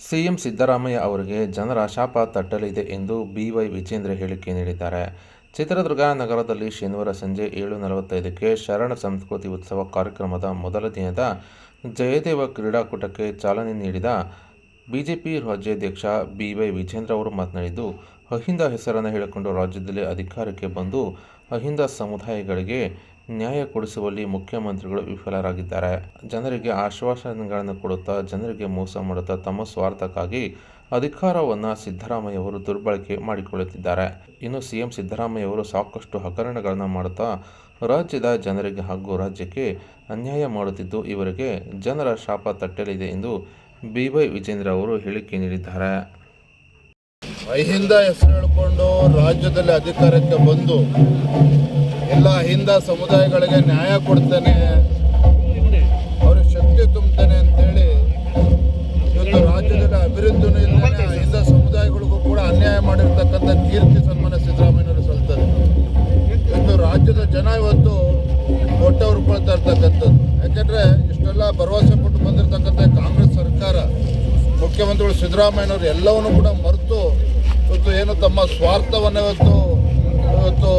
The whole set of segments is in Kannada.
ಸಿಎಂ ಸಿದ್ದರಾಮಯ್ಯ ಅವರಿಗೆ ಜನರ ಶಾಪ ತಟ್ಟಲಿದೆ ಎಂದು ಬಿವೈ ವಿಜೇಂದ್ರ ಹೇಳಿಕೆ ನೀಡಿದ್ದಾರೆ. ಚಿತ್ರದುರ್ಗ ನಗರದಲ್ಲಿ ಶನಿವಾರ ಸಂಜೆ ಏಳು ನಲವತ್ತೈದಕ್ಕೆ ಶರಣ ಸಂಸ್ಕೃತಿ ಉತ್ಸವ ಕಾರ್ಯಕ್ರಮದ ಮೊದಲ ದಿನದ ಜಯದೇವ ಕ್ರೀಡಾಕೂಟಕ್ಕೆ ಚಾಲನೆ ನೀಡಿದ ಬಿಜೆಪಿ ರಾಜ್ಯಾಧ್ಯಕ್ಷ ಬಿವೈ ವಿಜೇಂದ್ರ ಅವರು ಮಾತನಾಡಿದ್ದು, ಅಹಿಂದ ಹೆಸರನ್ನು ಹೇಳಿಕೊಂಡು ರಾಜ್ಯದಲ್ಲಿ ಅಧಿಕಾರಕ್ಕೆ ಬಂದು ಅಹಿಂದ ಸಮುದಾಯಗಳಿಗೆ ನ್ಯಾಯ ಕೊಡಿಸುವಲ್ಲಿ ಮುಖ್ಯಮಂತ್ರಿಗಳು ವಿಫಲರಾಗಿದ್ದಾರೆ. ಜನರಿಗೆ ಆಶ್ವಾಸನೆಗಳನ್ನು ಕೊಡುತ್ತಾ, ಜನರಿಗೆ ಮೋಸ ಮಾಡುತ್ತಾ ತಮ್ಮ ಸ್ವಾರ್ಥಕ್ಕಾಗಿ ಅಧಿಕಾರವನ್ನು ಸಿದ್ದರಾಮಯ್ಯ ಅವರು ದುರ್ಬಳಕೆ ಮಾಡಿಕೊಳ್ಳುತ್ತಿದ್ದಾರೆ. ಇನ್ನು ಸಿಎಂ ಸಿದ್ದರಾಮಯ್ಯ ಅವರು ಸಾಕಷ್ಟು ಹಗರಣಗಳನ್ನು ಮಾಡುತ್ತಾ, ರಾಜ್ಯದ ಜನರಿಗೆ ಹಾಗೂ ರಾಜ್ಯಕ್ಕೆ ಅನ್ಯಾಯ ಮಾಡುತ್ತಿದ್ದು, ಇವರಿಗೆ ಜನರ ಶಾಪ ತಟ್ಟಲಿದೆ ಎಂದು ಬಿವೈ ವಿಜೇಂದ್ರ ಅವರು ಹೇಳಿಕೆ ನೀಡಿದ್ದಾರೆ. ಅಹಿಂದ ಹೆಸರು ಹೇಳಿಕೊಂಡು ರಾಜ್ಯದಲ್ಲಿ ಅಧಿಕಾರಕ್ಕೆ ಬಂದು ಎಲ್ಲ ಹಿಂದ ಸಮುದಾಯಗಳಿಗೆ ನ್ಯಾಯ ಕೊಡ್ತೇನೆ. ಅವ್ರಿಗೆ ಶಕ್ತಿ ತುಂಬ್ತೇನೆ ಅಂತೇಳಿ ಇವತ್ತು ರಾಜ್ಯದಲ್ಲಿ ಅಭಿವೃದ್ಧಿನೂ ಇಲ್ಲದೆ ಹಿಂದ ಸಮುದಾಯಗಳಿಗೂ ಕೂಡ ಅನ್ಯಾಯ ಮಾಡಿರ್ತಕ್ಕಂಥ ಕೀರ್ತಿ ಸನ್ಮಾನ ಸಿದ್ದರಾಮಯ್ಯನವರು ಸಲ್ತದೆ ಇವತ್ತು ರಾಜ್ಯದ ಜನ ಇವತ್ತು ಹೊಟ್ಟೆ ಹುರ್ಕೊಳ್ತಾ ಇರ್ತಕ್ಕಂಥದ್ದು. ಯಾಕೆಂದರೆ ಇಷ್ಟೆಲ್ಲ ಭರವಸೆ ಕೊಟ್ಟು ಬಂದಿರತಕ್ಕಂಥ ಕಾಂಗ್ರೆಸ್ ಸರ್ಕಾರ, ಮುಖ್ಯಮಂತ್ರಿಗಳು ಸಿದ್ದರಾಮಯ್ಯನವರು ಎಲ್ಲವನ್ನೂ ಕೂಡ ಮರೆತು ಇವತ್ತು ಏನು ತಮ್ಮ ಸ್ವಾರ್ಥವನ್ನು ಇವತ್ತು ಇವತ್ತು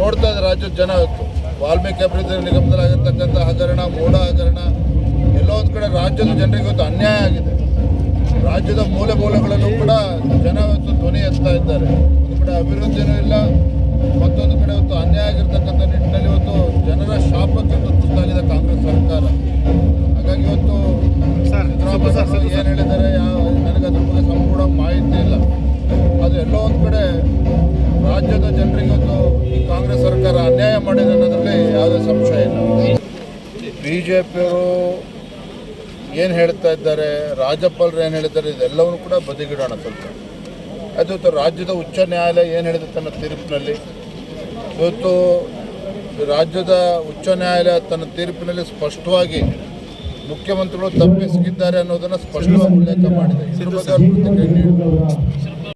ನೋಡ್ತಾ ಇದ್ದಾರೆ ರಾಜ್ಯದ ಜನ. ಇವತ್ತು ವಾಲ್ಮೀಕಿ ಅಭಿವೃದ್ಧಿ ನಿಗಮದಲ್ಲಿ ಆಗಿರ್ತಕ್ಕಂಥ ಹಗರಣ ಮೋಡ ಹಗರಣ ಎಲ್ಲೋ ಒಂದು ಕಡೆ ರಾಜ್ಯದ ಜನರಿಗೆ ಇವತ್ತು ಅನ್ಯಾಯ ಆಗಿದೆ. ರಾಜ್ಯದ ಮೂಲೆ ಮೂಲೆಗಳಲ್ಲೂ ಕೂಡ ಜನ ಇವತ್ತು ಧ್ವನಿ ಎತ್ತಾ ಇದ್ದಾರೆ. ಒಂದು ಕಡೆ ಅಭಿವೃದ್ಧಿನೂ ಇಲ್ಲ ಮತ್ತೊಂದು ಕಡೆ ಇವತ್ತು ಅನ್ಯಾಯ ಆಗಿರ್ತಕ್ಕಂಥ ನಿಟ್ಟಿನಲ್ಲಿ ಇವತ್ತು ಜನರ ಶಾಪಕ್ಕೆ ತುತ್ತಾಗಿದೆ ಕಾಂಗ್ರೆಸ್ ಸರ್ಕಾರ. ಹಾಗಾಗಿ ಇವತ್ತು ಸಿದ್ದರಾಮಯ್ಯ ಏನು ಹೇಳಿದ್ದಾರೆ ಯಾವ ನನಗೆ ಅದ್ರ ಬಗ್ಗೆ ಸಂಪೂರ್ಣ ಮಾಹಿತಿ ಇಲ್ಲ. ಜೆ ಏನು ಹೇಳ್ತಾ ಇದ್ದಾರೆ, ರಾಜ್ಯಪಾಲರು ಏನು ಹೇಳಿದ್ದಾರೆ, ಇದೆಲ್ಲವನ್ನು ಕೂಡ ಬದಿಗಿಡೋಣ ಸ್ವಲ್ಪ. ಅದು ರಾಜ್ಯದ ಉಚ್ಚ ನ್ಯಾಯಾಲಯ ಏನು ಹೇಳಿದೆ ತನ್ನ ತೀರ್ಪಿನಲ್ಲಿ? ಇವತ್ತು ರಾಜ್ಯದ ಉಚ್ಚ ನ್ಯಾಯಾಲಯ ತನ್ನ ತೀರ್ಪಿನಲ್ಲಿ ಸ್ಪಷ್ಟವಾಗಿ ಮುಖ್ಯಮಂತ್ರಿಗಳು ತಪ್ಪಿಸಿದ್ದಾರೆ ಅನ್ನೋದನ್ನು ಸ್ಪಷ್ಟವಾಗಿ ಉಲ್ಲೇಖ ಮಾಡಿದೆ.